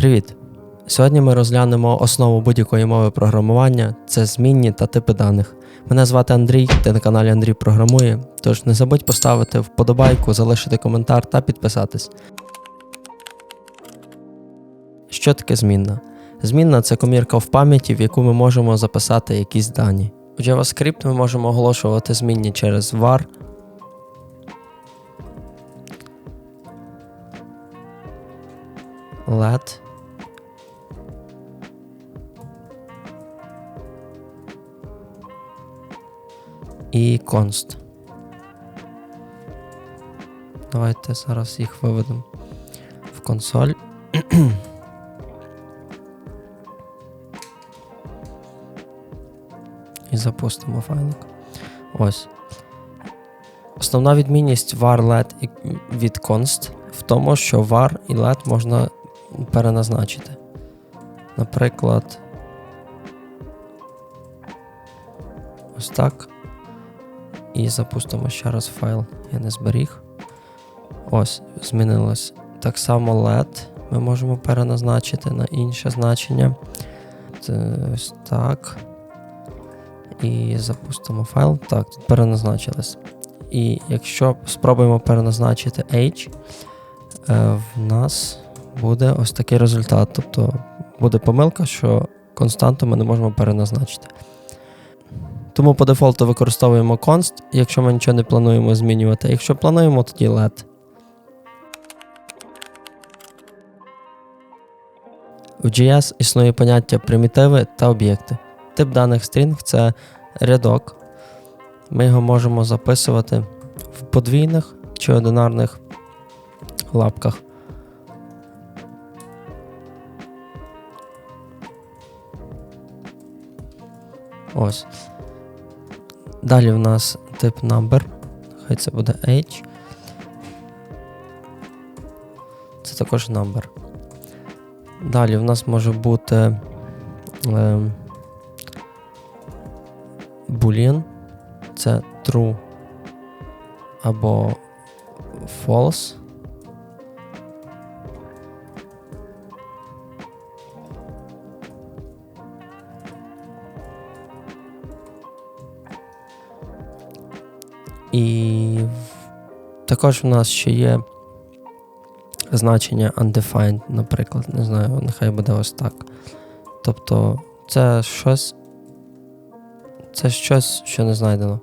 Привіт! Сьогодні ми розглянемо основу будь-якої мови програмування це змінні та типи даних. Мене звати Андрій, ти на каналі Андрій Програмує. Тож не забудь поставити вподобайку, залишити коментар та підписатись. Що таке змінна? Змінна це комірка в пам'яті, в яку ми можемо записати якісь дані. У JavaScript ми можемо оголошувати змінні через var. let і const. Давайте зараз їх виведемо в консоль. І запустимо файлик. Ось. Основна відмінність var let від const в тому, що var і let можна переназначити. Наприклад, ось так. І запустимо ще раз файл. Я не зберіг. Ось, змінилось. Так само LED ми можемо переназначити на інше значення. Ось так. І запустимо файл. Так, тут переназначилось. І якщо спробуємо переназначити H, е, в нас буде ось такий результат. Тобто буде помилка, що константу ми не можемо переназначити. Тому по дефолту використовуємо const, якщо ми нічого не плануємо змінювати. Якщо плануємо, тоді let. У JS існує поняття примітиви та об'єкти. Тип даних string – це рядок. Ми його можемо записувати в подвійних чи одинарних лапках. Ось. Далі в нас тип number. Хай це буде H. Це також number. Далі в нас може бути е, boolean. Це true або false. І також в нас ще є значення undefined, наприклад, не знаю, нехай буде ось так. Тобто це щось, це щось, що не знайдено.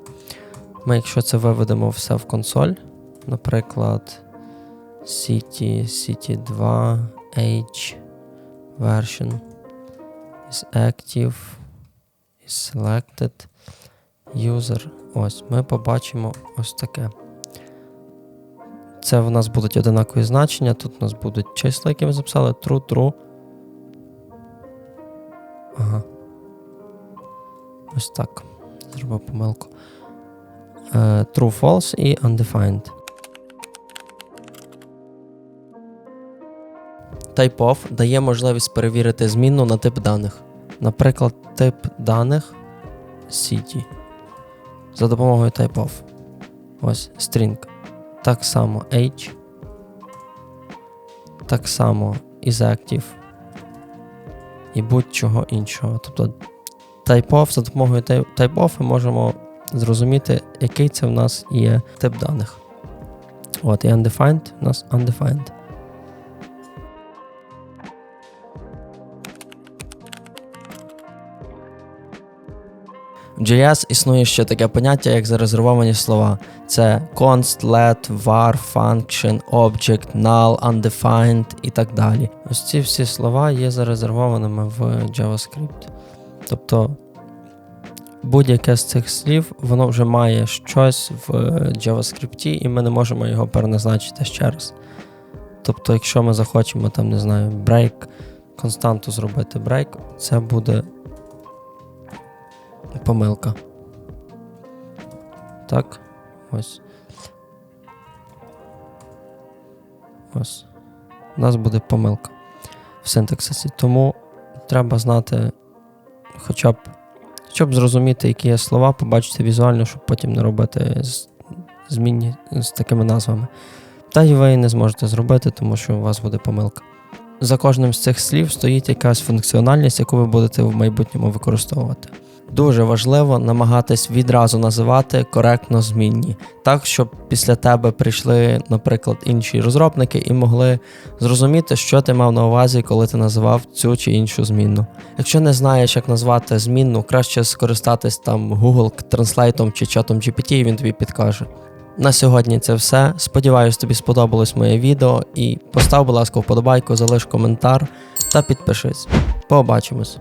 Ми, якщо це виведемо все в консоль, наприклад, City, City 2, H, version is active, is selected, user. Ось, ми побачимо ось таке. Це в нас будуть одинакові значення. Тут у нас будуть числа, які ми записали. True, true. Ага. Ось так. Зробив помилку. Е, true, false і undefined. Typeof дає можливість перевірити змінну на тип даних. Наприклад, тип даних City за допомогою typeof. Ось string. Так само H. Так само isActive. І будь-чого іншого. Тобто typeof, за допомогою type- typeof ми можемо зрозуміти, який це в нас є тип даних. От, і undefined у нас undefined. JS існує ще таке поняття, як зарезервовані слова. Це const, let, var, function, object, null, undefined і так далі. Ось ці всі слова є зарезервованими в JavaScript. Тобто будь-яке з цих слів, воно вже має щось в JavaScript, і ми не можемо його переназначити ще раз. Тобто, якщо ми захочемо, там, не знаю, break, константу зробити break, це буде помилка. Так, ось. Ось. У нас буде помилка в синтаксисі. Тому треба знати хоча б, щоб зрозуміти, які є слова, побачити візуально, щоб потім не робити змінні з такими назвами. Та й ви не зможете зробити, тому що у вас буде помилка. за кожним з цих слів стоїть якась функціональність, яку ви будете в майбутньому використовувати. Дуже важливо намагатись відразу називати коректно змінні, так щоб після тебе прийшли, наприклад, інші розробники і могли зрозуміти, що ти мав на увазі, коли ти називав цю чи іншу змінну. Якщо не знаєш, як назвати змінну, краще скористатись там Google Translate чи чатом GPT, і він тобі підкаже. На сьогодні це все. Сподіваюсь, тобі сподобалось моє відео і постав, будь ласка, вподобайку, залиш коментар та підпишись. Побачимось!